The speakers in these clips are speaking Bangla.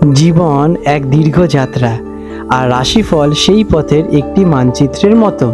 জীবন এক দীর্ঘ যাত্রা, আর রাশিফল সেই পথের একটি মানচিত্রের মতো।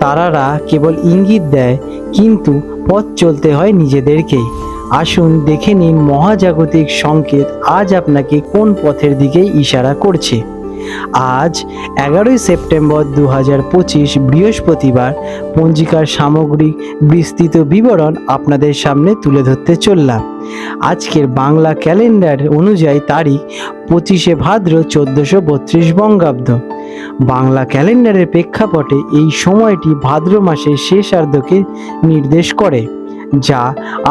তারারা কেবল ইঙ্গিত দেয়, কিন্তু পথ চলতে হয় নিজেদেরকেই আসুন দেখে নিন মহাজাগতিক সংকেত আজ আপনাকে কোন পথের দিকে ইশারা করছে। আজ এগারোই সেপ্টেম্বর দু হাজার পঁচিশ বৃহস্পতিবার পঞ্জিকার সামগ্রিক বিস্তৃত বিবরণ আপনাদের সামনে তুলে ধরতে চললাম। আজকের বাংলা ক্যালেন্ডার অনুযায়ী তারিখ পঁচিশে ভাদ্র চোদ্দোশো বত্রিশ বঙ্গাব্দ। বাংলা ক্যালেন্ডারের প্রেক্ষাপটে এই সময়টি ভাদ্র মাসের শেষার্ধকে নির্দেশ করে, যা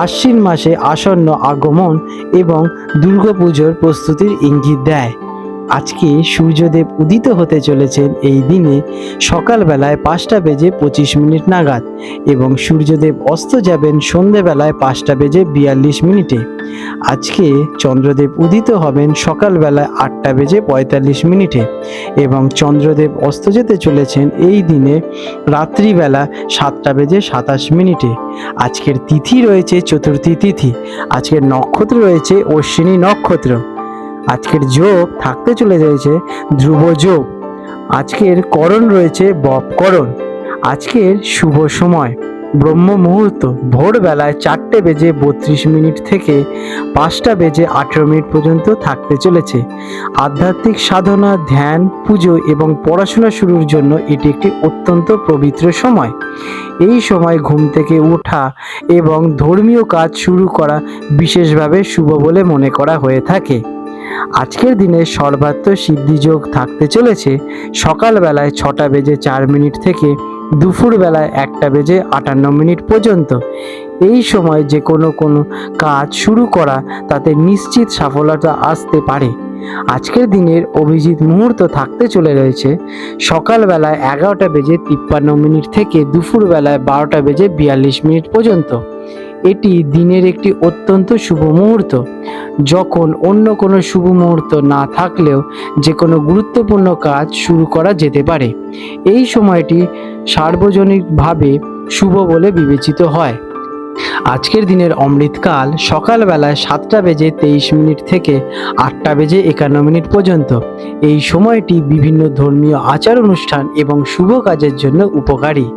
আশ্বিন মাসে আসন্ন আগমন এবং দুর্গাপুজোর প্রস্তুতির ইঙ্গিত দেয়। আজকে সূর্যদেব উদিত হতে চলেছেন এই দিনে সকালবেলায় পাঁচটা বেজে পঁচিশ মিনিট নাগাদ এবং সূর্যদেব অস্ত যাবেন সন্ধেবেলায় পাঁচটা বেজে বিয়াল্লিশ মিনিটে। আজকে চন্দ্রদেব উদিত হবেন সকালবেলায় আটটা বেজে পঁয়তাল্লিশ মিনিটে এবং চন্দ্রদেব অস্ত যেতে চলেছেন এই দিনে রাত্রিবেলা সাতটা বেজে সাতাশ মিনিটে। আজকের তিথি রয়েছে চতুর্থী তিথি। আজকের নক্ষত্র রয়েছে অশ্বিনী নক্ষত্র। আজকের যোগ থাকতে চলে রয়েছে ধ্রুব যোগ। আজকের করণ রয়েছে বপকরণ আজকের শুভ সময়। ব্রহ্ম মুহূর্ত। ভোরবেলায় চারটে বেজে বত্রিশ মিনিট থেকে পাঁচটা বেজে আঠেরো মিনিট পর্যন্ত থাকতে চলেছে। আধ্যাত্মিক সাধনা, ধ্যান, পুজো এবং পড়াশোনা শুরুর জন্য এটি একটি অত্যন্ত পবিত্র সময়। এই সময় ঘুম থেকে ওঠা এবং ধর্মীয় কাজ শুরু করা বিশেষভাবে শুভ বলে মনে করা হয়ে থাকে। আজকের দিনে সর্বাত্ম সিদ্ধিযোগ থাকতে চলেছে সকালবেলায় ছটা বেজে চার মিনিট থেকে দুপুরবেলায় একটা বেজে আটান্ন মিনিট পর্যন্ত। এই সময় যে কোনো কোনো কাজ শুরু করা তাতে নিশ্চিত সফলতা আসতে পারে। আজকের দিনের অভিজিৎ মুহূর্ত থাকতে চলে রয়েছে সকালবেলায় এগারোটা বেজে তিপ্পান্ন মিনিট থেকে দুপুরবেলায় বারোটা বেজে বিয়াল্লিশ মিনিট পর্যন্ত। এটি দিনের একটি অত্যন্ত শুভ মুহূর্ত। যখন অন্য কোনো শুভ মুহূর্ত না থাকলেও যে কোনো গুরুত্বপূর্ণ কাজ শুরু করা যেতে পারে। এই সময়টি সার্বজনীনভাবে শুভ বলে বিবেচিত হয়। আজকের দিনের অমৃতকাল সকালবেলায় সাতটা বেজে তেইশ মিনিট থেকে আটটা বেজে একান্ন মিনিট পর্যন্ত। এই সময়টি বিভিন্ন ধর্মীয় আচার অনুষ্ঠান এবং শুভ কাজের জন্য উপকারী।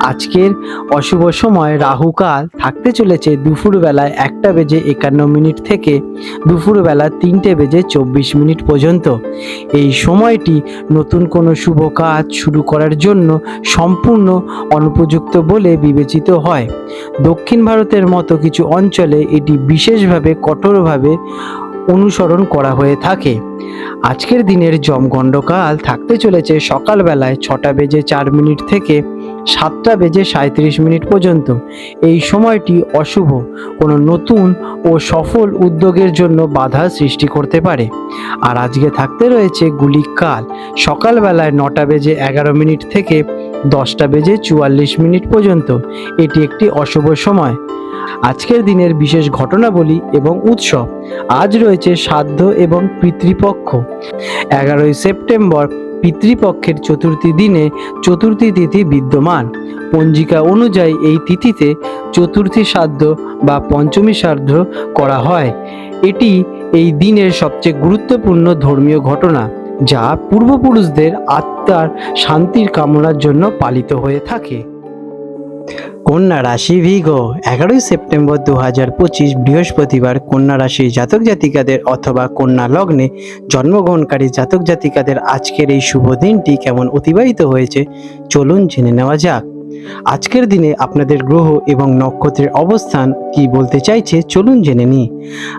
আজকের অশুভ সময় রাহুকাল থাকতে চলেছে দুপুরবেলায় একটা বেজে একান্ন মিনিট থেকে দুপুরবেলা তিনটে বেজে চব্বিশ মিনিট পর্যন্ত। এই সময়টি নতুন কোনো শুভ কাজ শুরু করার জন্য সম্পূর্ণ অনুপযুক্ত বলে বিবেচিত হয়। দক্ষিণ ভারতের মতো কিছু অঞ্চলে এটি বিশেষভাবে কঠোরভাবে অনুসরণ করা হয়ে থাকে। আজকের দিনের জমগণ্ডকাল থাকতে চলেছে সকালবেলায় ছটা বেজে চার মিনিট থেকে সাতটা বেজে সাঁত্রিশ মিনিট পর্যন্ত। এই সময়টি অশুভ, কোনো নতুন ও সফল উদ্যোগের জন্য বাধা সৃষ্টি করতে পারে। আর আজকে থাকতে রয়েছে গুলিকাল, সকালবেলায় নটা বেজে এগারো মিনিট থেকে দশটা বেজে চুয়াল্লিশ মিনিট পর্যন্ত। এটি একটি অশুভ সময়। আজকের দিনের বিশেষ ঘটনাবলী এবং উৎসব। আজ রয়েছে সাধ্য এবং পিতৃপক্ষ। এগারোই সেপ্টেম্বর, পিতৃপক্ষের চতুর্থী দিনে চতুর্থী তিথি বিদ্যমান। পঞ্জিকা অনুযায়ী এই তিথিতে চতুর্থী শ্রাদ্ধ বা পঞ্চমী শ্রাদ্ধ করা হয়। এটি এই দিনের সবচেয়ে গুরুত্বপূর্ণ ধর্মীয় ঘটনা। যা পূর্বপুরুষদের আত্মার শান্তির কামনার জন্য পালিত হয়ে থাকে। কন্যা রাশি ভিগো, এগারোই সেপ্টেম্বর দু হাজার পঁচিশ বৃহস্পতিবার কন্যা রাশির জাতক জাতিকাদের অথবা কন্যা লগ্নে জন্মগ্রহণকারী জাতক জাতিকাদের আজকের এই শুভ দিনটি কেমন অতিবাহিত হয়েছে চলুন জেনে নেওয়া যাক। আজকের দিনে আপনাদের গ্রহ এবং নক্ষত্রের অবস্থান কি বলতে চাইছে চলুন জেনে নিই।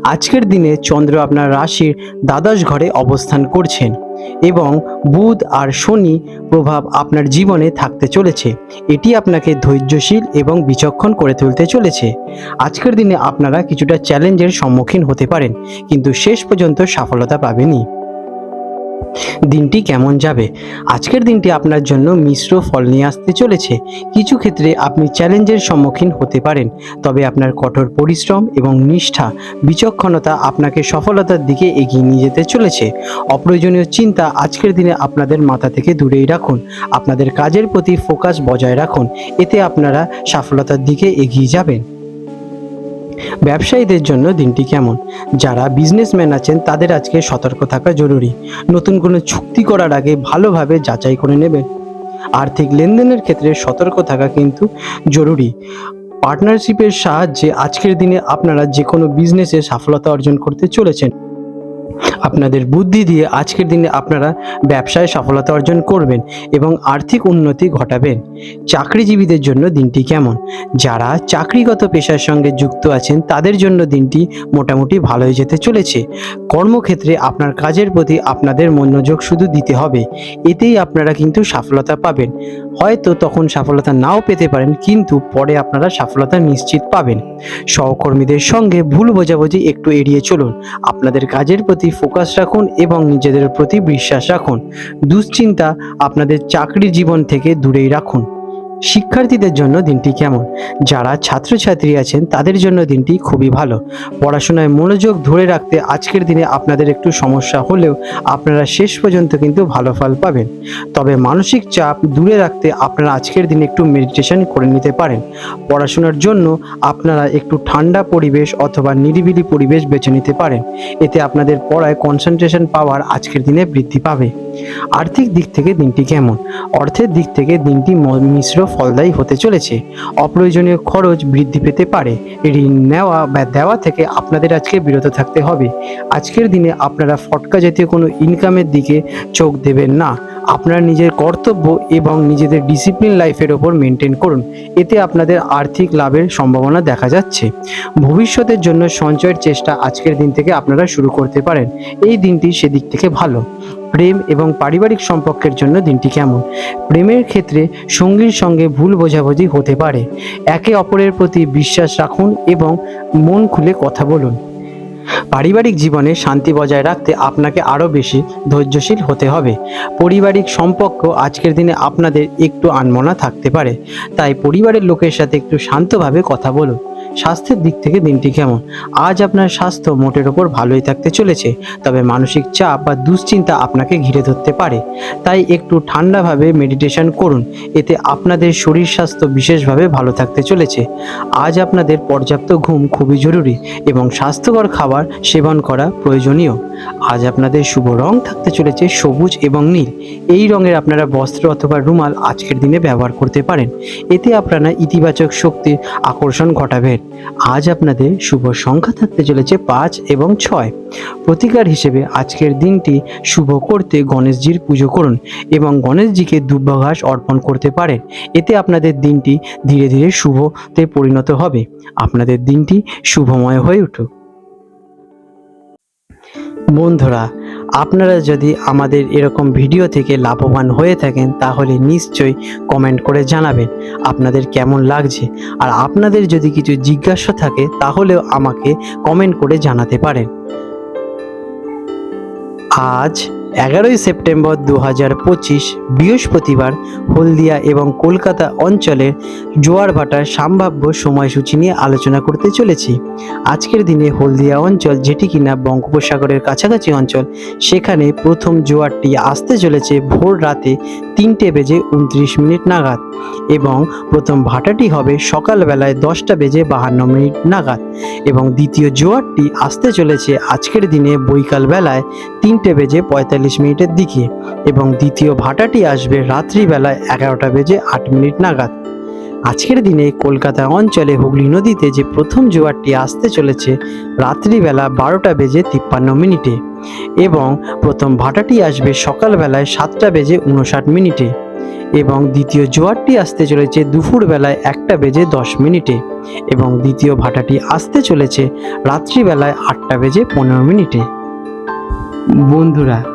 আজকের দিনে চন্দ্র আপনার রাশির দ্বাদশ ঘরে অবস্থান করছেন এবং বুধ আর শনি প্রভাব আপনার জীবনে থাকতে চলেছে। এটি আপনাকে ধৈর্যশীল এবং বিচক্ষণ করে তুলতে চলেছে। আজকের দিনে আপনারা কিছুটা চ্যালেঞ্জের সম্মুখীন হতে পারেন, কিন্তু শেষ পর্যন্ত সফলতা পাবেনই। দিনটি কেমন যাবে? আজকের দিনটি আপনার জন্য মিশ্র ফল নিয়ে আসতে চলেছে। কিছু ক্ষেত্রে আপনি চ্যালেঞ্জের সম্মুখীন হতে পারেন, তবে আপনার কঠোর পরিশ্রম এবং নিষ্ঠা, বিচক্ষণতা আপনাকে সফলতার দিকে এগিয়ে নিয়ে যেতে চলেছে। অপ্রয়োজনীয় চিন্তা আজকের দিনে আপনাদের মাথা থেকে দূরেই রাখুন। আপনাদের কাজের প্রতি ফোকাস বজায় রাখুন। এতে আপনারা সফলতার দিকে এগিয়ে যাবেন। ব্যবসায়ীদের জন্য দিনটি কেমন? যারা বিজনেসম্যান আছেন, তাদের আজকে সতর্ক থাকা জরুরি। নতুন কোনো চুক্তি করার আগে ভালোভাবে যাচাই করে নেবেন। আর্থিক লেনদেনের ক্ষেত্রে সতর্ক থাকা কিন্তু জরুরি। পার্টনারশিপের সাহায্যে আজকের দিনে আপনারা যে কোনো বিজনেসে সফলতা অর্জন করতে চলেছেন। আপনাদের বুদ্ধি দিয়ে আজকের দিনে আপনারা ব্যবসায় সফলতা অর্জন করবেন এবং আর্থিক উন্নতি ঘটাবেন। চাকরিজীবীদের জন্য দিনটি কেমন? যারা চাকরিগত পেশার সঙ্গে যুক্ত আছেন, তাদের জন্য দিনটি মোটামুটি ভালোই যেতে চলেছে। কর্মক্ষেত্রে আপনার কাজের প্রতি আপনাদের মনোযোগ শুধু দিতে হবে। এতেই আপনারা কিন্তু সফলতা পাবেন। হয়তো তখন সফলতা নাও পেতে পারেন, কিন্তু পরে আপনারা সফলতা নিশ্চিত পাবেন। সহকর্মীদের সঙ্গে ভুল বোঝাবুঝি একটু এড়িয়ে চলুন। আপনাদের কাজের প্রতি ফোকাস রাখুন এবং নিজেদের প্রতি বিশ্বাস রাখুন। দুশ্চিন্তা আপনাদের চাকরি জীবন থেকে দূরেই রাখুন। শিক্ষার্থীদের জন্য দিনটি কেমন? যারা ছাত্রছাত্রী আছেন, তাদের জন্য দিনটি খুবই ভালো। পড়াশোনায় মনোযোগ ধরে রাখতে আজকের দিনে আপনাদের একটু সমস্যা হলেও আপনারা শেষ পর্যন্ত কিন্তু ভালো ফল পাবেন। তবে মানসিক চাপ দূরে রাখতে আপনারা আজকের দিনে একটু মেডিটেশন করে নিতে পারেন। পড়াশোনার জন্য আপনারা একটু ঠান্ডা পরিবেশ অথবা নিরিবিলি পরিবেশ বেছে নিতে পারেন। এতে আপনাদের পড়ায় কনসেন্ট্রেশন পাওয়ার আজকের দিনে বৃদ্ধি পাবে। আর্থিক দিক থেকে দিনটি কেমন? অর্থের দিক থেকে দিনটি মিশ্র ফলদায়ী হতে চলেছে। অপ্রয়োজনীয় খরচ বৃদ্ধি পেতে পারে। ঋণ নেওয়া বা দেওয়া থেকে আপনাদের আজকে বিরত থাকতে হবে। আজকের দিনে আপনারা ফটকা জাতীয় কোনো ইনকামের দিকে চোখ দেবেন না। আপনারা নিজের কর্তব্য এবং নিজেদের ডিসিপ্লিন লাইফের ওপর মেনটেন করুন। এতে আপনাদের আর্থিক লাভের সম্ভাবনা দেখা যাচ্ছে। ভবিষ্যতের জন্য সঞ্চয়ের চেষ্টা আজকের দিন থেকে আপনারা শুরু করতে পারেন। এই দিনটি সেদিক থেকে ভালো। প্রেম এবং পারিবারিক সম্পর্কের জন্য দিনটি কেমন? প্রেমের ক্ষেত্রে সঙ্গীর সঙ্গে ভুল বোঝাবুঝি হতে পারে। একে অপরের প্রতি বিশ্বাস রাখুন এবং মন খুলে কথা বলুন। পারিবারিক জীবনে শান্তি বজায় রাখতে আপনাকে আরও বেশি ধৈর্যশীল হতে হবে। পারিবারিক সম্পর্ক আজকের দিনে আপনাদের একটু আনমনা থাকতে পারে। তাই পরিবারের লোকের সাথে একটু শান্তভাবে কথা বলুন। স্বাস্থ্যের দিক থেকে দিনটি কেমন? আজ আপনার স্বাস্থ্য মোটের ওপর ভালোই থাকতে চলেছে, তবে মানসিক চাপ বা দুশ্চিন্তা আপনাকে ঘিরে ধরতে পারে। তাই একটু ঠান্ডাভাবে মেডিটেশন করুন, এতে আপনাদের শরীর স্বাস্থ্য বিশেষভাবে ভালো থাকতে চলেছে। আজ আপনাদের পর্যাপ্ত ঘুম খুবই জরুরি এবং স্বাস্থ্যকর খাবার সেবন করা প্রয়োজনীয়। আজ আপনাদের শুভ রং থাকতে চলেছে সবুজ এবং নীল। এই রঙের আপনারা বস্ত্র অথবা রুমাল আজকের দিনে ব্যবহার করতে পারেন। এতে আপনারা ইতিবাচক শক্তির আকর্ষণ ঘটাবেন। আজ আপনাদের শুভ সংখ্যা থাকতে চলেছে পাঁচ এবং ছয়। প্রতিকার হিসেবে আজকের দিনটি শুভ করতে গণেশজির পুজো করুন এবং গণেশজিকে দুব্য ঘাস অর্পণ করতে পারেন। এতে আপনাদের দিনটি ধীরে ধীরে শুভতে পরিণত হবে। আপনাদের দিনটি শুভময় হয়ে উঠুক। বন্ধুরা আপনারা যদি আমাদের এরকম ভিডিও থেকে লাভবান হয়ে থাকেন, তাহলে নিশ্চয়ই কমেন্ট করে জানাবেন আপনাদের কেমন লাগছে। আর আপনাদের যদি কিছু জিজ্ঞাসা থাকে, তাহলেও আমাকে কমেন্ট করে জানাতে পারেন। আজ এগারোই সেপ্টেম্বর দু হাজার পঁচিশ বৃহস্পতিবার হলদিয়া এবং কলকাতা অঞ্চলের জোয়ার ভাটার সম্ভাব্য সময়সূচি নিয়ে আলোচনা করতে চলেছি। আজকের দিনে হলদিয়া অঞ্চল যেটি কিনা বঙ্গোপসাগরের কাছাকাছি অঞ্চল, সেখানে প্রথম জোয়ারটি আসতে চলেছে ভোর রাতে তিনটে বেজে উনত্রিশ মিনিট নাগাদ এবং প্রথম ভাটাটি হবে সকালবেলায় দশটা বেজে বাহান্ন মিনিট নাগাদ এবং দ্বিতীয় জোয়ারটি আসতে চলেছে আজকের দিনে বৈকাল বেলায় তিনটে বেজে পঁয়তাল্লিশ মিনিটের দিকে এবং দ্বিতীয় ভাটাটি আসবে রাত্রিবেলায় এগারোটা বেজে আট মিনিট নাগাদ। আজকের দিনে কলকাতা অঞ্চলে হুগলি নদীতে যে প্রথম জোয়ারটি আসতে চলেছে রাত্রিবেলা বারোটা বেজে তিপ্পান্ন মিনিটে এবং প্রথম ভাটাটি আসবে সকালবেলায় সাতটা বেজে উনষাট মিনিটে এবং দ্বিতীয় জোয়ারটি আসতে চলেছে দুপুরবেলায় একটা বেজে দশ মিনিটে এবং দ্বিতীয় ভাটাটি আসতে চলেছে রাত্রিবেলায় আটটা বেজে পনেরো মিনিটে। বন্ধুরা